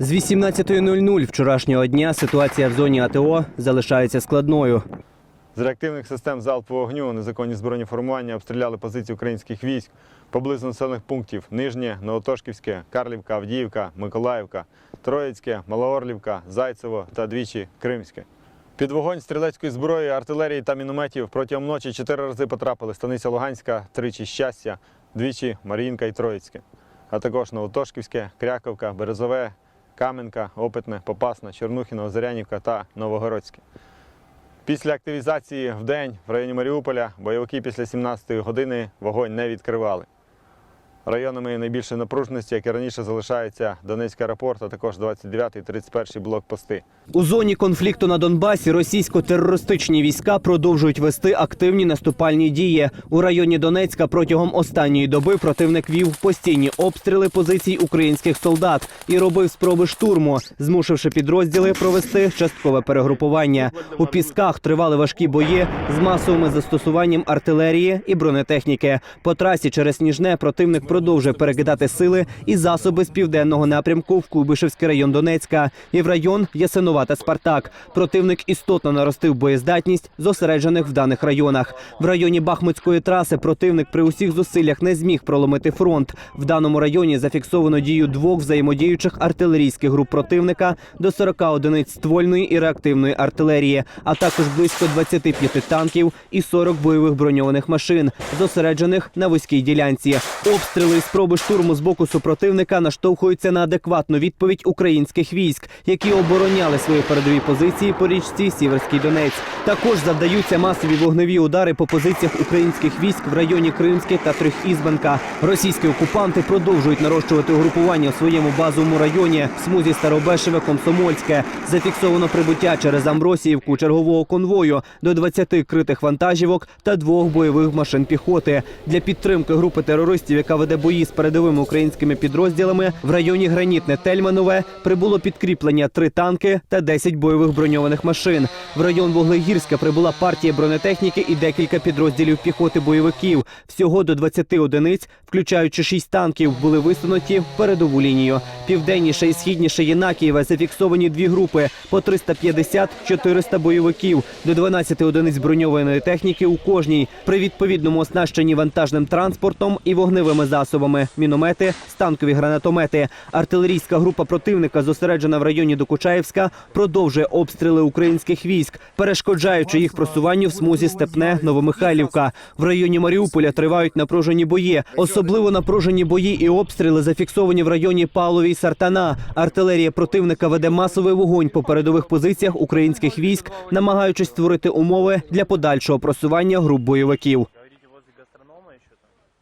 З 18.00 вчорашнього дня ситуація в зоні АТО залишається складною. З реактивних систем залпового вогню незаконні збройні формування обстріляли позиції українських військ поблизу населених пунктів Нижнє, Новотошківське, Карлівка, Авдіївка, Миколаївка, Троїцьке, Малоорлівка, Зайцево та двічі Кримське. Під вогонь стрілецької зброї, артилерії та мінометів протягом ночі чотири рази потрапили Станиця Луганська, тричі щастя, двічі Маріїнка і Троїцьке, а також Новотошківське, Кряковка, Березове, Каменка, Опитне, Попасна, Чернухіна, Озерянівка та Новогородське. Після активізації в день в районі Маріуполя бойовики після 17-ї години вогонь не відкривали. Районами найбільшої напруженості, як і раніше, залишаються Донецький аеропорт, а також 29-й, 31-й блокпости. У зоні конфлікту на Донбасі російсько-терористичні війська продовжують вести активні наступальні дії. У районі Донецька протягом останньої доби противник вів постійні обстріли позицій українських солдат і робив спроби штурму, змусивши підрозділи провести часткове перегрупування. У пісках тривали важкі бої з масовим застосуванням артилерії і бронетехніки. По трасі через Сніжне противник продовжує перекидати сили і засоби з південного напрямку в Куйбишевський район Донецька і в район Ясинувата Спартак. Противник істотно наростив боєздатність зосереджених в даних районах. В районі Бахмутської траси противник при усіх зусиллях не зміг проломити фронт. В даному районі зафіксовано дію двох взаємодіючих артилерійських груп противника до 40 одиниць ствольної і реактивної артилерії, а також близько 25 танків і 40 бойових броньованих машин, зосереджених на вузькій ділянці. І спроби штурму з боку супротивника наштовхуються на адекватну відповідь українських військ, які обороняли свої передові позиції по річці Сіверський Донець. Також завдаються масові вогневі удари по позиціях українських військ в районі Кримське та Трьохізбенка. Російські окупанти продовжують нарощувати угрупування в своєму базовому районі в смузі Старобешеве Комсомольське. Зафіксовано прибуття через Амбросіївку чергового конвою до 20 критих вантажівок та двох бойових машин піхоти для підтримки групи терористів, яка веде бої з передовими українськими підрозділами. В районі Гранітне Тельманове прибуло підкріплення три танки та 10 бойових броньованих машин. В район Вуглегірська прибула партія бронетехніки і декілька підрозділів піхоти бойовиків. Всього до 20 одиниць, включаючи 6 танків, були висунуті в передову лінію. Південніше і східніше Єнакієва зафіксовані дві групи по 350-400 бойовиків, до 12 одиниць броньованої техніки у кожній. При відповідному оснащенні вантажним транспортом і вогневими засобами, міномети, станкові гранатомети. Артилерійська група противника, зосереджена в районі Докучаєвська, продовжує обстріли українських військ, перешкоджаючи їх просуванню в смузі Степне Новомихайлівка. В районі Маріуполя тривають напружені бої. Особливо напружені бої і обстріли зафіксовані в районі Павлові й Сартана. Артилерія противника веде масовий вогонь по передових позиціях українських військ, намагаючись створити умови для подальшого просування груп бойовиків.